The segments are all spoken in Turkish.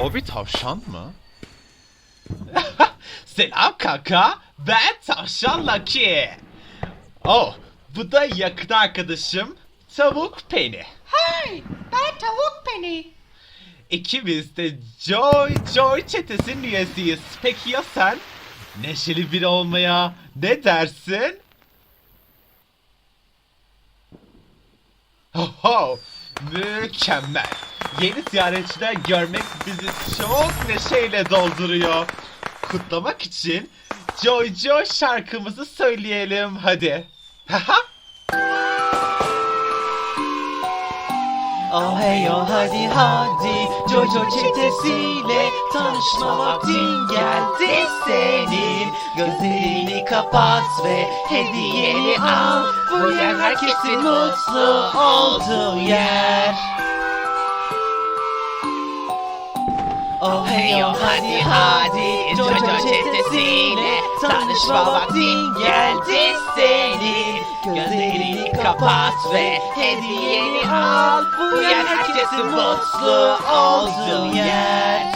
O bir tavşan mı? Selam kanka. Ben tavşan Lucky. Oh, bu da yakın arkadaşım Tavuk Penny. Hey, ben tavuk Penny. İkimiz de Joy Joy çetesinin üyesiyiz. Peki ya sen? Neşeli biri olmaya ne dersin? Ho mükemmel. Yeni ziyaretçiler görmek bizi çok neşeyle dolduruyor. Kutlamak için Joy Joy şarkımızı söyleyelim hadi. Oh hey oh hadi hadi. Jojo çetesiyle tanışma vaktin geldi senin. Gözlerini kapat ve hediyeni al. Bu yer herkesin mutlu olduğu yer Oh hey oh hadi hadi Jojo çetesiyle tanışma vaktin geldi senin Gözlerini kapat ve hediyeni al Bu yer herkesin mutlu olduğu yer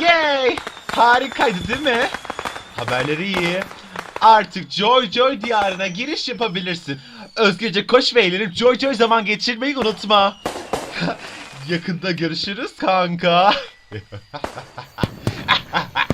Yay! Harikaydı değil mi? Haberleri iyi. Artık Joy Joy diyarına giriş yapabilirsin. Özgürce koş ve eğlenip Joy Joy zaman geçirmeyi unutma. Yakında görüşürüz kanka.